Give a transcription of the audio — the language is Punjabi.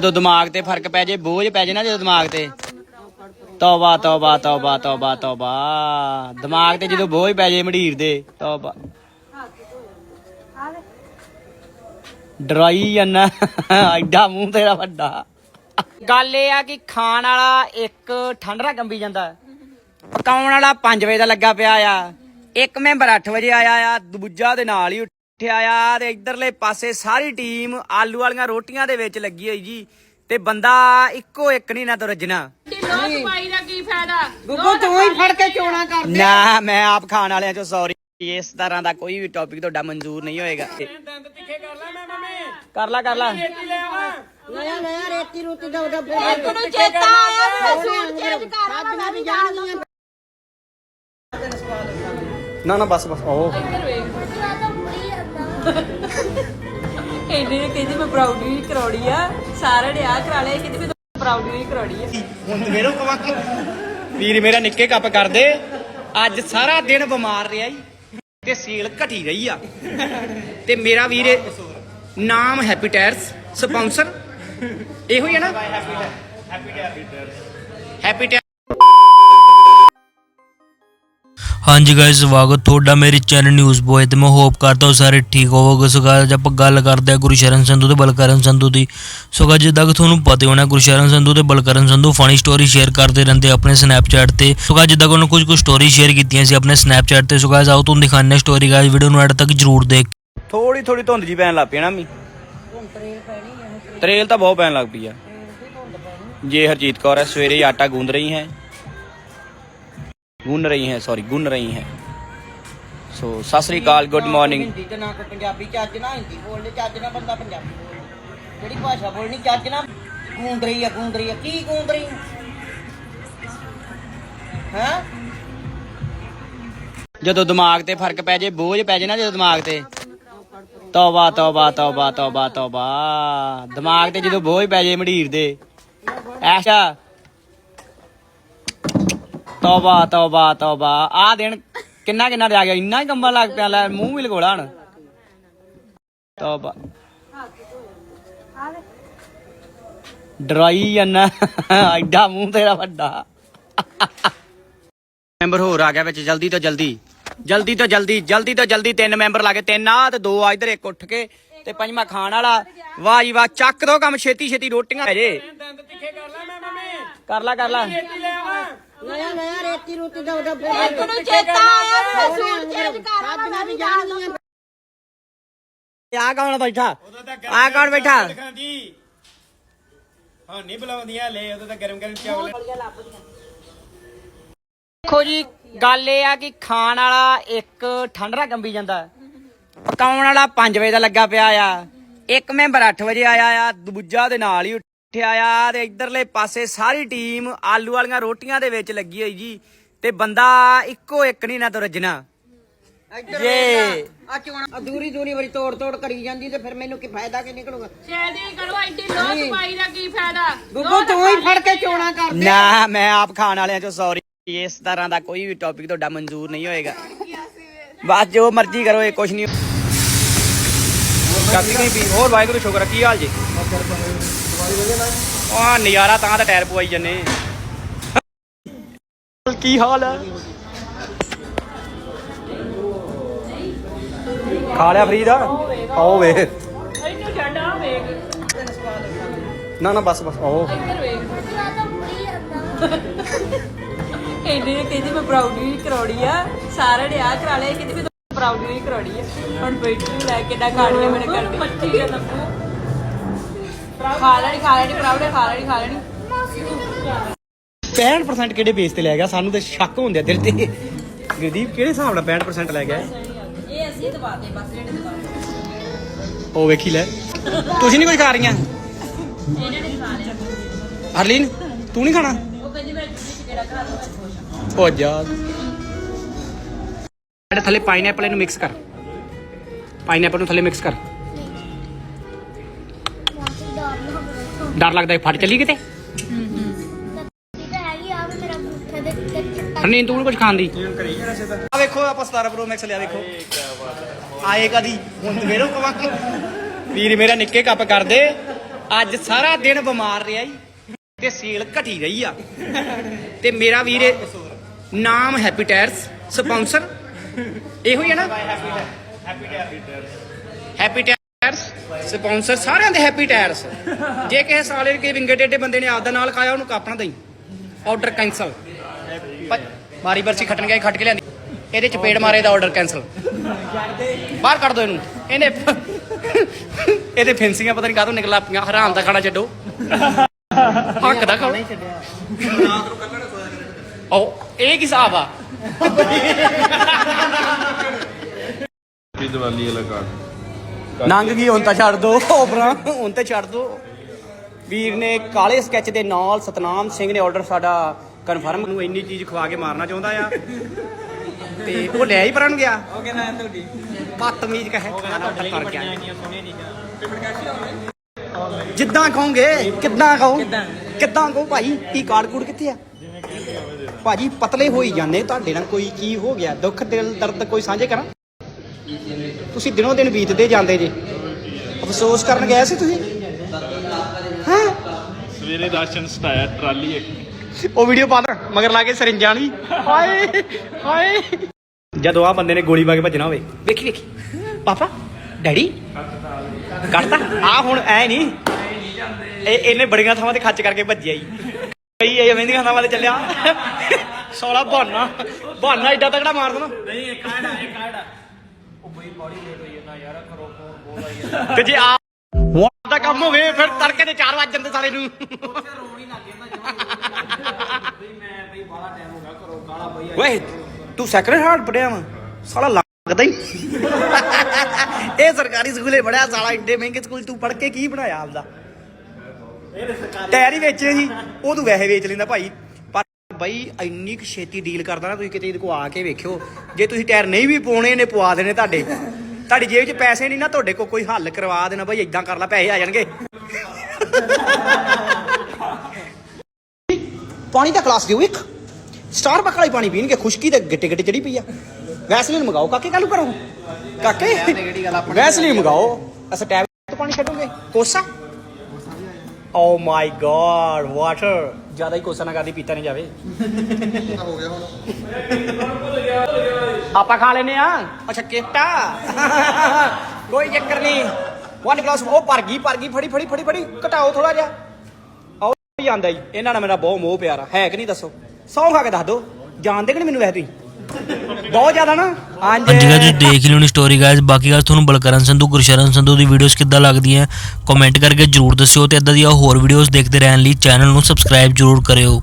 ਜਦੋਂ ਦਿਮਾਗ ਤੇ ਫ਼ਰਕ ਪੈ ਜੇ, ਬੋਝ ਪੈ ਜੇ ਨਾ ਜਦੋਂ ਦਿਮਾਗ ਤੇ। ਤੌਬਾ ਤੌਬਾ ਤੌਬਾ ਤੌਬਾ ਤੌਬਾ। ਦਿਮਾਗ ਤੇ ਜਦੋਂ ਬੋਝ ਪੈ ਜੇ ਮਢੀਰ ਦੇ, ਤੌਬਾ। ਡਰਾਈ ਜਾਂਦਾ, ਐਡਾ ਮੂੰਹ ਤੇਰਾ ਵੱਡਾ। ਗੱਲ ਇਹ ਆ ਕਿ ਖਾਣ ਵਾਲਾ ਇੱਕ ਠੰਡਰਾ ਕੰਬੀ ਜਾਂਦਾ। ਪਕਾਉਣ ਵਾਲਾ 5 ਵਜੇ ਦਾ ਲੱਗਾ ਪਿਆ ਆ। ਇੱਕ ਮੈਂਬਰ 8 ਵਜੇ ਆਇਆ ਆ, ਦੂਜਾ ਦੇ ਨਾਲ ਹੀ ਉੱਠਿਆ ਆ ਤੇ ਇਧਰਲੇ ਪਾਸੇ ਸਾਰੀ ਟੀਮ ਆਲੂ ਵਾਲੀਆਂ ਰੋਟੀਆਂ ਦੇ ਵਿੱਚ ਲੱਗੀ ਹੋਈ ਜੀ। ਤੇ ਬੰਦਾ ਇੱਕੋ ਇੱਕ ਨਹੀਂ ਨਾ ਤੋਂ ਰੱਜਣਾ। ਲੋ ਸਫ਼ਾਈ ਦਾ ਕੀ ਫਾਇਦਾ? ਗੁੱਗੂ ਤੂੰ ਹੀ ਫੜ ਕੇ ਚੋਣਾ ਕਰ ਨਾ ਮੈਂ ਆਪ ਖਾਣ ਵਾਲਿਆਂ ਚੋਂ ਸੌਰੀ ਇਸ ਤਰ੍ਹਾਂ ਦਾ ਕੋਈ ਵੀ ਟੌਪਿਕ ਤੁਹਾਡਾ ਮਨਜ਼ੂਰ ਨਹੀਂ ਹੋਏਗਾ। ਕਰ ਲਾ ਕਰ ਲਾ ਨया ਨया ਰੇਤੀ ਰੂਤੀ ਦਾ ਉਹਦਾ ਇੱਕ ਨੂੰ ਚੇਤਾ ਆਇਆ ਮੈਂ ਸੂਟ ਚੇਂਜ ਕਰ ਮੈਂ ਵੀ ਜਾਣਦੀ ਨਾ ਨਾ ਬਸ ਬਸ ਓ ਇਹਨੇ ਕਹਿੰਦੀ ਮੈਂ ਪ੍ਰਾਊਡ ਵੀ ਕਰਾਉਣੀ ਆ। ਸਾਰਿਆਂ ਨੇ ਆ ਕਰਾ ਲਿਆ ਕਹਿੰਦੀ ਮੈਂ ਪ੍ਰਾਊਡ ਵੀ ਕਰਾਉਣੀ ਆ। ਹੁਣ ਮੇਰੋ ਕਵਾਕ ਵੀਰ ਮੇਰਾ ਨਿੱਕੇ ਕੱਪ ਕਰ ਦੇ ਅੱਜ ਸਾਰਾ ਦਿਨ ਬਿਮਾਰ ਰਿਹਾ ਈ ਤੇ ਸੇਲ ਘਟੀ ਰਹੀ ਆ। ਤੇ ਮੇਰਾ ਵੀਰ ਇਹ- ਨਾਮ ਹੈਪੀ ਟਾਇਰਸ ਸਪਾਂਸਰ ਇਹੋ ਹੀ ਹੈ ਨਾ? ਹੈਪੀ ਟਾਇਰ ਹਾਂਜੀ ਗਾਇਸ ਸਵਾਗਤ ਤੁਹਾਡਾ ਮੇਰੇ ਚੈਨਲ ਨਿਊਜ਼ ਬੋਏ ਤੇ। ਮੈਂ ਹੋਪ ਕਰਦਾ ਹਾਂ ਸਾਰੇ ਠੀਕ ਹੋਵੋਗੇ। ਸੋ guys, ਆਪਾਂ ਗੱਲ ਕਰਦੇ ਹਾਂ ਗੁਰਸ਼ਰਨ ਸੰਧੂ ਤੇ ਬਲਕਰਨ ਸੰਧੂ ਦੀ। ਸੋ guys, ਜਿੱਦਾਂ ਕਿ ਤੁਹਾਨੂੰ ਪਤਾ ਹੋਣਾ ਗੁਰਸ਼ਰਨ ਸੰਧੂ ਤੇ Balkaran Sandhu funny story share ਕਰਦੇ ਰਹਿੰਦੇ ਆਪਣੇ ਸਨੈਪਚੈਟ ਤੇ। ਸੋ guys, ਜਿੱਦਾਂ ਕਿ ਉਹਨਾਂ ਕੁਝ ਕੁ ਸਟੋਰੀ ਸ਼ੇਅਰ ਕੀਤੀਆਂ ਸੀ ਆਪਣੇ ਸਨੈਪਚੈਟ ਤੇ। ਸੋ guys, ਆਓ ਤੁਹਾਨੂੰ ਦਿਖਾਉਂਦੇ ਹਾਂ ਸਟੋਰੀ ਗਾਇਸ ਵੀਡੀਓ ਨੂੰ ਐਡ ਤੱਕ ਜਰੂਰ ਦੇਖ ਥੋੜੀ ਥੋੜੀ ਧੁੰਦ ਜੀ ਪੈਣ ਲੱਗ ਪਈ ਨਾ ਮੀ ਤਰੇਲ ਤਾਂ ਬਹੁਤ ਪੈਣ ਲੱਗ ਪਈ ਆ ਜੇ ਹਰਜੀਤ ਕੌਰ ਹੈ ਸਵੇਰੇ ਆਟਾ ਗੂੰਦ ਰਹੀ ਹੈ। ਗੁੰਨ ਰਹੀ ਹੈ ਸੌਰੀ ਗੁੰਨ ਰਹੀ ਹੈ। ਸੋ ਸਤਿ ਸ੍ਰੀ ਅਕਾਲ ਗੁੱਡ ਮਾਰਨਿੰਗ ਹਿੰਦੀ ਤੇ ਨਾ ਕੋਈ ਪੰਜਾਬੀ ਚੱਜ ਨਾ ਹਿੰਦੀ ਬੋਲਦੇ ਚੱਜ ਨਾ ਬੰਦਾ ਪੰਜਾਬੀ ਬੋਲੇ। ਜਿਹੜੀ ਭਾਸ਼ਾ ਬੋਲਣੀ ਚੱਜ ਨਾ ਗੂੰਦ ਰਹੀ ਆ ਗੂੰਦ ਰਹੀ ਆ ਕੀ ਗੂੰਦ ਰਹੀ? ਹੈ? ਜਦੋਂ ਦਿਮਾਗ ਤੇ ਫ਼ਰਕ ਪੈ ਜੇ ਬੋਝ ਪੈ ਜੇ ਨਾ ਜਦੋਂ ਦਿਮਾਗ ਤੇ। ਤੌਬਾ ਤੌਬਾ ਤੌਬਾ ਤੌਬਾ ਤੌਬਾ। ਦਿਮਾਗ ਤੇ ਜਦੋਂ ਬੋਝ ਪੈ ਜੇ ਮਢੀਰ ਦੇ। ਐਸ਼ਾ ਤੌਬਾ ਤੌਬਾ ਤੌਬਾ। ਆ ਦਿਨ ਕਿੰਨਾ ਕਿੰਨਾ ਆ ਗਿਆ? ਇੰਨਾ ਹੀ ਕੰਬਣ ਲੱਗ ਪਿਆ ਲੈ ਮੂੰਹ ਵੀ ਲਗੋਲਾ ਹਣ। ਤੌਬਾ। ਡਰਾਈ ਜਾਂਦਾ। ਐਡਾ ਮੂੰਹ ਤੇਰਾ ਵੱਡਾ। ਮੈਂਬਰ ਹੋਰ ਆ ਗਿਆ ਵਿੱਚ ਜਲਦੀ ਤੋਂ ਜਲਦੀ। ਜਲਦੀ ਤੋਂ ਜਲਦੀ ਜਲਦੀ ਤੋਂ ਜਲਦੀ ਤਿੰਨ ਮੈਂਬਰ ਲਾ ਕੇ ਤਿੰਨ ਆ ਤੇ ਦੋ ਆ ਇਧਰ ਇੱਕ ਉੱਠ ਕੇ ਤੇ ਪੰਜਵਾਂ ਖਾਣ ਵਾਲਾ। ਵਾਹ ਜੀ ਵਾਹ ਚੱਕ ਦੋ ਕੰਮ ਛੇਤੀ ਛੇਤੀ ਰੋਟੀਆਂ ਹੈ ਜੇ। ਕਰ ਲਾ ਕਰ ਲਾ ਨया ਨया ਰੇਤੀ ਰੂਤੀ ਦਾ ਉਹਦਾ ਇੱਕ ਨੂੰ ਚੇਤਾ ਆਇਆ ਮੈਂ ਸੂਟ ਚੇਂਜ ਕਰ ਮੈਂ ਵੀ ਜਾਣਦੀ ਆ ਕੌਣ ਬੈਠਾ? ਆ ਕੌਣ ਬੈਠਾ? ਖਾਂਦੀ ਹਾਂ ਨਹੀਂ ਬੁਲਾਉਂਦੀਆਂ ਲੈ ਉਦੋਂ ਤਾਂ ਗਰਮ ਗਰਮ ਚਾਵਲ। ਦੇਖੋ ਜੀ ਗੱਲ ਇਹ ਆ ਕਿ ਖਾਣ ਵਾਲਾ ਇੱਕ ਠੰਡਰਾ ਕੰਬੀ ਜਾਂਦਾ। ਪਕਾਉਣ ਵਾਲਾ 5 ਵਜੇ ਦਾ ਲੱਗਾ ਪਿਆ ਆ। ਇੱਕ ਮੈਂਬਰ 8 ਵਜੇ ਆਇਆ ਆ ਦੂਜਾ ਦੇ ਨਾਲ ਹੀ ਉੱਠਿਆ ਆ ਤੇ ਇਧਰਲੇ ਪਾਸੇ ਸਾਰੀ ਟੀਮ ਆਲੂ ਵਾਲੀਆਂ ਰੋਟੀਆਂ ਦੇ ਵਿੱਚ ਲੱਗੀ ਹੋਈ ਜੀ ਤੇ ਬੰਦਾ ਇੱਕੋ ਇੱਕ ਨਹੀਂ ਨਾ ਤੋਂ ਰੱਜਣਾ। ਜੇ ਆ ਚੋਣਾ ਅਧੂਰੀ ਦੂਰੀ ਵਾਰੀ ਤੋੜ ਤੋੜ ਕਰੀ ਜਾਂਦੀ ਤੇ ਫਿਰ ਮੈਨੂੰ ਕੀ ਫਾਇਦਾ ਕੀ ਨਿਕਲੂਗਾ? ਛੇਦੀ ਕਰੋ ਐਡੀ ਲੋ ਸਫ਼ਾਈ ਦਾ ਕੀ ਫਾਇਦਾ? ਗੁੱਗੂ ਤੂੰ ਹੀ ਫੜ ਕੇ ਚੋਣਾ ਕਰ ਨਾ ਮੈਂ ਆਪ ਖਾਣ ਵਾਲਿਆਂ ਚੋਂ ਸੌਰੀ ਇਸ ਤਰ੍ਹਾਂ ਦਾ ਕੋਈ ਵੀ ਟੌਪਿਕ ਤੁਹਾਡਾ ਮਨਜ਼ੂਰ ਨਹੀਂ ਹੋਏਗਾ। ਬਸ ਜੋ ਮਰਜ਼ੀ ਕਰੋ ਇਹ ਕੁਛ ਨਹੀਂ। ਕਾਪੀ ਨਹੀਂ ਪੀ ਹੋਰ ਵਾਹਿਗੁਰੂ ਸ਼ੁਕਰ ਕੀ ਹਾਲ ਜੀ? ਆ ਨਜ਼ਾਰਾ ਤਾਂ ਤਾਂ ਟਾਇਰ ਪਵਾਈ ਜੰਨੇ ਕੀ ਹਾਲ ਹੈ? ਖਾ ਲਿਆ ਫਰੀਦ? ਆਓ ਵੇ ਇਹਨੂੰ ਛੱਡ ਆ ਵੇਖ। ਨਾ ਨਾ ਬਸ ਬਸ ਆਓ ਇੱਧਰ ਵੇਖ। ਇਹਨੇ ਕਹਿੰਦੀ ਮੈਂ ਕਰਾਉਣੀ ਆ। ਸਾਰਿਆਂ ਨੇ ਆ ਕਰਾ ਲਿਆ ਕਹਿੰਦੀ ਮੈਂ ਪ੍ਰਾਊਡ ਵੀ ਕਰਾਉਣੀ ਆ। ਹੁਣ ਬੈਠੀ ਲੈ ਕੇ ਨਾ ਖਾਣੀਆਂ ਮੇਰੇ ਕਰਦੀ ਮੱਛੀ ਆ ਨੱਪੂ ਖਾ ਲੈਣੀ ਖਾ ਲੈਣੀ ਪ੍ਰਾਊਡ ਖਾ ਲੈਣੀ ਖਾ ਲੈਣੀ 65% ਕਿਹੜੇ ਬੇਸ ਤੇ ਲੈ ਗਿਆ? ਸਾਨੂੰ ਤੇ ਸ਼ੱਕ ਹੁੰਦੇ ਆ ਦਿਲ ਤੇ। ਗੁਰਦੀਪ ਕਿਹੜੇ ਹਿਸਾਬ ਨਾਲ 65% ਲੈ ਗਿਆ? ਇਹ ਅਸੀਂ ਦਬਾ ਦੇ ਬਸ ਜਿਹੜੇ ਦਬਾ ਉਹ ਵੇਖੀ ਲੈ। ਤੁਸੀਂ ਨਹੀਂ ਕੁਝ ਖਾ ਰਹੀਆਂ? ਇਹਨਾਂ ਨੇ ਖਾ ਲਿਆ। ਹਰਲੀਨ ਤੂੰ ਨਹੀਂ ਖਾਣਾ? ਉਹ ਕਹਿੰਦੀ ਮੈਂ ਹੋ ਜਾ ਥੱਲੇ ਪਾਈਨਐਪਲ ਇਹਨੂੰ ਮਿਕਸ ਕਰ। ਪਾਈਨਐਪਲ ਨੂੰ ਥੱਲੇ ਮਿਕਸ ਕਰ। ਡਰ ਲੱਗਦਾ ਫਟ ਚੱਲੀ ਕਿਤੇ? ਹਰਲੀਨ ਤੂੰ ਕੁਝ ਖਾਣ ਦੀ ਆ ਵੇਖੋ ਆਪਾਂ 17 ਪ੍ਰੋ ਮੈਕਸ ਲਿਆ ਵੇਖੋ। ਆਏ ਕਦੀ? ਹੁਣ ਮੇਰੋ ਕਵਾਕ ਵੀਰ ਮੇਰਾ ਨਿੱਕੇ ਕੱਪ ਕਰ ਦੇ ਅੱਜ ਸਾਰਾ ਦਿਨ ਬਿਮਾਰ ਰਿਹਾ ਈ ਤੇ ਸੇਲ ਘਟੀ ਰਹੀ ਆ। ਤੇ ਮੇਰਾ ਵੀਰ ਨਾਮ ਹੈਪੀ ਟਾਇਰਸ ਸਪਾਂਸਰ ਇਹੋ ਹੀ ਹੈ ਨਾ? ਹੈਪੀ ਟਾਇਰਸ ਸਪਾਂਸਰ ਸਾਰਿਆਂ ਦੇ ਹੈਪੀ ਟਾਇਰਸ। ਜੇ ਕਿਸੇ ਸਾਲੇ ਕੇ ਵਿੰਗੇ ਟੇਡੇ ਬੰਦੇ ਨੇ ਆਪਦਾ ਨਾਲ ਖਾਇਆ, ਉਹਨੂੰ ਕਾਪਣਾ ਦਈ। ਆਰਡਰ ਕੈਨਸਲ ਮਾਰੀ ਬਰਸੀ ਖੱਟਣ ਗਿਆ ਖੱਟ ਕੇ ਲਿਆਂਦੀ। ਇਹਦੇ ਚਪੇੜ ਮਾਰੇ ਦਾ ਆਰਡਰ ਕੈਨਸਲ ਬਾਹਰ ਕੱਢ ਦੋ ਇਹਨੂੰ। ਇਹਨੇ ਇਹਦੇ ਫੈਂਸੀਆਂ ਪਤਾ ਨਹੀਂ ਕਾਹਤੋਂ ਨਿਕਲ ਪੀਆਂ ਹਰਾਮ ਦਾ ਖਾਣਾ ਛੱਡੋ। ਹੱਕ ਦਾ ਖਾਓ। ਉਹ ਇਹ ਕੀ ਹਿਸਾਬ ਆ? ਹੈਪੀ ਦੀਵਾਲੀ ਵਾਲਾ ਕਾਰਡ। ਨੰਗ ਗਈ ਹੁਣ ਤਾਂ ਛੱਡ ਦੋ ਓਪਰਾ ਹੁਣ ਤਾਂ ਛੱਡ ਦੋ। ਵੀਰ ਨੇ ਕਾਲੇ ਸਕੈਚ ਦੇ ਨਾਲ ਸਤਨਾਮ ਸਿੰਘ ਨੇ ਆਰਡਰ ਸਾਡਾ ਕਨਫਰਮ ਨੂੰ ਇੰਨੀ ਚੀਜ਼ ਖਵਾ ਕੇ ਮਾਰਨਾ ਚਾਹੁੰਦਾ ਆ। ਤੇ ਉਹ ਲੈ ਹੀ ਪਰਨ ਗਿਆ। ਉਹ ਕਹਿੰਦਾ ਤੁਹਾਡੀ। ਬਦਤਮੀਜ਼ ਕਹੇ। ਕਰ ਗਿਆ। ਜਿੱਦਾਂ ਕਹੋਗੇ ਕਿੱਦਾਂ ਕਹੋ? ਕਿੱਦਾਂ? ਕਿੱਦਾਂ ਕਹੋ ਭਾਈ ਕੀ ਕਾਰਡ ਕੂੜ ਕਿੱਥੇ ਆ? ਭਾਜੀ ਪਤਲੇ ਹੋਈ ਜਾਂਦੇ ਤੁਹਾਡੇ ਨਾਲ। ਕੋਈ ਕੀ ਹੋ ਗਿਆ? ਦੁੱਖ ਦਿਲ ਦਰਦ ਕੋਈ ਸਾਂਝੇ ਕਰਾਂ? ਤੁਸੀਂ ਦਿਨੋਂ ਦਿਨ ਬੀਤਦੇ ਜਾਂਦੇ ਜੇ। ਅਫਸੋਸ ਕਰਨ ਗਏ ਸੀ ਤੁਸੀਂ? ਹਾਂ? ਸਵੇਰੇ ਰਾਸ਼ਨ ਸਟਾਇਆ ਟਰਾਲੀ ਇੱਕ। ਉਹ ਵੀਡੀਓ ਪਾ ਦਾਂ ਮਗਰ ਲਾ ਕੇ ਸਰਿੰਜਾਂ ਨਹੀਂ ਹਾਏ ਹਾਏ। ਜਦੋਂ ਆ ਬੰਦੇ ਨੇ ਗੋਲੀ ਮਾਰ ਕੇ ਭੱਜਣਾ ਹੋਵੇ। ਵੇਖੀ ਵੇਖੀ। ਪਾਪਾ ਡੈਡੀ ਕੱਟਤਾ। ਆ ਹੁਣ ਐ ਨਹੀਂ ਇਹ ਇਹਨੇ ਬੜੀਆਂ ਥਾਵਾਂ ਤੇ ਖੱਚ ਕਰਕੇ ਭੱਜਿਆ ਹੀ ਕਈ ਇਹ ਮਹਿੰਦੀਆਂ ਥਾਵਾਂ ਤੇ ਚੱਲਿਆ। ਸੋਲਾ ਬਹਾਨਾ ਬਹਾਨਾ ਏਡਾ ਤਕੜਾ ਮਾਰ ਦੇਣਾ। ਨਹੀਂ ਇੱਕ ਆੜਾ ਇੱਕ ਆੜਾ। ਉਹ ਬਈ ਬੜੀ ਲੇਟ ਹੋਈ ਨਾ ਯਾਰ ਕਰੋ ਫੋਨ ਬੋਲ ਤੇ ਜੇ ਆ ਹੁਣ ਦਾ ਕੰਮ ਹੋਵੇ ਫਿਰ ਤੜਕੇ ਦੇ 4 ਵਜ ਜਾਂਦੇ ਸਾਰੇ ਨੂੰ। ਮੈਂ ਬਈ ਬਾਹਲਾ ਟਾਈਮ ਹੋ ਗਿਆ ਕਰੋ ਕਾਲਾ ਬਈ ਓਏ ਤੂੰ ਸੈਕਰਡ ਹਾਰਟ ਪੜਿਆ ਵਾ। ਸਾਲਾ ਲੱਗਦਾ ਹੀ ਇਹ ਸਰਕਾਰੀ ਸਕੂਲੇ ਪੜਿਆ ਸਾਲਾ ਏਡੇ ਮਹਿੰਗੇ ਸਕੂਲ ਤੂੰ ਪੜ ਕੇ ਕੀ ਬਣਾਇਆ ਆਪਦਾ? ਟਾਇਰ ਹੀ ਵੇਚੇ ਸੀ ਉਹ ਤੂੰ ਵੈਸੇ ਵੇਚ ਲੈਂਦਾ ਭਾਈ। ਬਈ ਇੰਨੀ ਕੁ ਛੇਤੀ ਡੀਲ ਕਰਦਾ ਨਾ ਤੁਸੀਂ ਕਿਤੇ ਇਹਦੇ ਕੋ ਆ ਕੇ ਵੇਖਿਓ। ਜੇ ਤੁਸੀਂ ਟਾਇਰ ਨਹੀਂ ਵੀ ਪਾਉਣੇ ਨੇ ਪਵਾ ਦੇਣੇ ਤੁਹਾਡੇ। ਤੁਹਾਡੀ ਜੇਬ 'ਚ ਪੈਸੇ ਨਹੀਂ ਨਾ ਤੁਹਾਡੇ ਕੋ ਕੋਈ ਹੱਲ ਕਰਵਾ ਦੇਣਾ ਬਈ ਇਦਾਂ ਕਰ ਲੈ ਪੈਸੇ ਆ ਜਾਣਗੇ। ਪਾਣੀ ਦਾ ਗਲਾਸ ਦਿਓ ਇੱਕ। ਸਟਾਰਬਕ ਵਾਲੀ ਪਾਣੀ ਪੀਣਗੇ ਖੁਸ਼ਕੀ ਤੇ ਗਿੱਟੇ ਗਿੱਟੇ ਚੜੀ ਪਈ ਆ। ਵੈਸਲੀਨ ਮੰਗਾਓ ਕਾਕੇ ਕੱਲ ਕਰੋ ਕਾਕੇ? ਵੈਸਲੀਨ ਮੰਗਾਓ। ਅਸਾਂ ਟੈਬ ਤੋਂ ਪਾਣੀ ਛੱਡੋਗੇ? ਕੋਸਾ? ਓ ਮਾਈ ਗॉड ਵਾਟਰ ਜ਼ਿਆਦਾ ਹੀ ਕੋਸਾ ਨਾ ਕਰਦੀ ਪੀਤਾ ਨਹੀਂ ਜਾਵੇ। ਹੋ ਗਿਆ ਹੁਣ। ਆਪਾਂ ਖਾ ਲੈਨੇ ਆ ਅੱਛਾ ਕਿੱਟਾ। ਕੋਈ ਚੱਕਰ ਨਹੀਂ। ਵਨ ਗਲਾਸ ਉਹ ਭਰ ਗਈ ਭਰ ਗਈ। ਫੜੀ ਫੜੀ ਫੜੀ ਫੜੀ। ਘਟਾਓ ਥੋੜਾ ਜਿਹਾ। ਆਓ ਆਂਦਾ ਹੀ ਇਹਨਾਂ ਨਾਲ ਮੇਰਾ ਬਹੁਤ ਮੋਹ ਪਿਆਰਾ ਹੈ ਕਿ ਨਹੀਂ ਦੱਸੋ? ਸੌਂ ਖਾ ਕੇ ਦੱਸ ਦੋ ਜਾਣਦੇ ਕਿ ਨਹੀਂ ਮੈਨੂੰ ਵੈਸੇ ਤੁਸੀਂ? ਬਹੁਤ ਜ਼ਿਆਦਾ ਨਾ? ਅੱਜ ਕੱਲ੍ਹ ਤੁਸੀਂ ਦੇਖ ਲਿਓ ਨੀ ਸਟੋਰੀ ਗਾਇਜ਼ ਬਾਕੀ ਗੱਲ ਤੁਹਾਨੂੰ ਬਲਕਰਨ ਸੰਧੂ, ਗੁਰਸ਼ਰਨ ਸੰਧੂ ਦੀ ਵੀਡੀਓਜ਼ ਕਿੱਦਾਂ ਲੱਗਦੀਆਂ ਕਮੈਂਟ ਕਰਕੇ ਜਰੂਰ ਦੱਸਿਓ ਤੇ ਇਦਾਂ ਦੀਆਂ ਹੋਰ ਵੀਡੀਓਜ਼ ਦੇਖਦੇ ਰਹਿਣ ਲਈ ਚੈਨਲ ਨੂੰ ਸਬਸਕ੍ਰਾਈਬ ਜਰੂਰ ਕਰਿਓ।